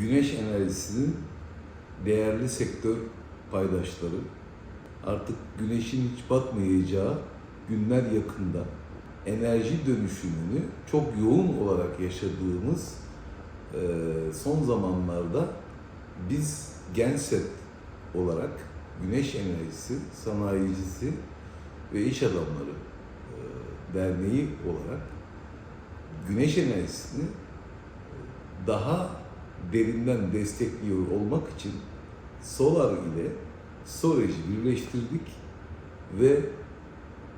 güneş enerjisinin değerli sektör paydaşları artık güneşin hiç batmayacağı günler yakında enerji dönüşümünü çok yoğun olarak yaşadığımız e, son zamanlarda biz Genset olarak Güneş Enerjisi Sanayicisi ve İş Adamları e, Derneği olarak güneş enerjisini daha derinden destekliyor olmak için solar ile storage'i birleştirdik ve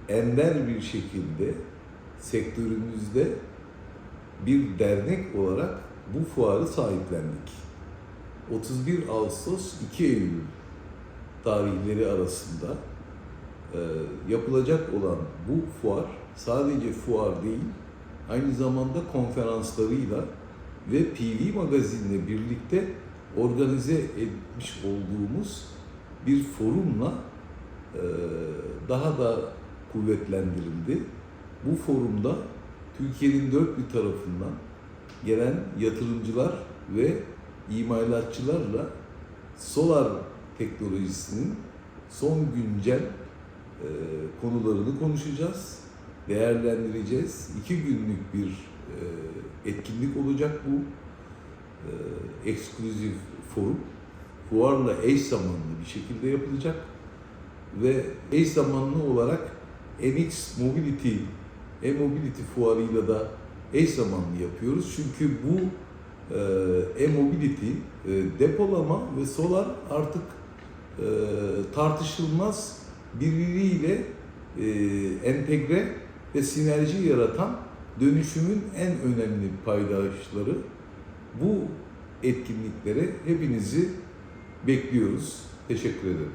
ender bir şekilde sektörümüzde bir dernek olarak bu fuarı sahiplendik. 31 Ağustos 2 Eylül tarihleri arasında e, yapılacak olan bu fuar sadece fuar değil, aynı zamanda konferanslarıyla ve PV Magazin'le birlikte organize etmiş olduğumuz bir forumla e, daha da kuvvetlendirildi. Bu forumda Türkiye'nin dört bir tarafından gelen yatırımcılar ve imalatçılarla solar teknolojisinin son güncel e, konularını konuşacağız, değerlendireceğiz. İki günlük bir e, etkinlik olacak bu e, ekskluzif forum. Fuarla eş zamanlı bir şekilde yapılacak ve eş zamanlı olarak MX Mobility, e-mobility fuarıyla da eş zamanlı yapıyoruz. Çünkü bu e-mobility, e, depolama ve solar artık e, tartışılmaz birbiriyle e, entegre ve sinerji yaratan dönüşümün en önemli paydaşları. Bu etkinliklere hepinizi bekliyoruz. Teşekkür ederim.